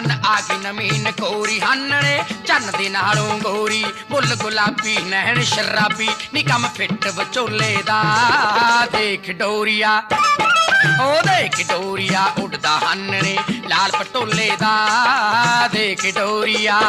ਚੰਨ ਆ ਗਈ ਨਮੀਨ ਕੋਰੀ ਹੰਨਣੇ ਚੰਨ ਦੇ ਨਾਲੋਂ ਗੋਰੀ ਬੁੱਲ ਗੁਲਾਬੀ ਨੈਣ ਸ਼ਰਾਬੀ ਨੀ ਕੰਮ ਫਿੱਟ ਵਿਚੋਲੇ ਦਾ ਦੇਖ ਡੋਰੀਆ ਉਹ ਦੇਖ ਡੋਰੀਆ ਉੱਡਦਾ ਹੰਨਣੇ ਲਾਲ ਪਟੋਲੇ ਦਾ ਦੇਖ ਡੋਰੀਆ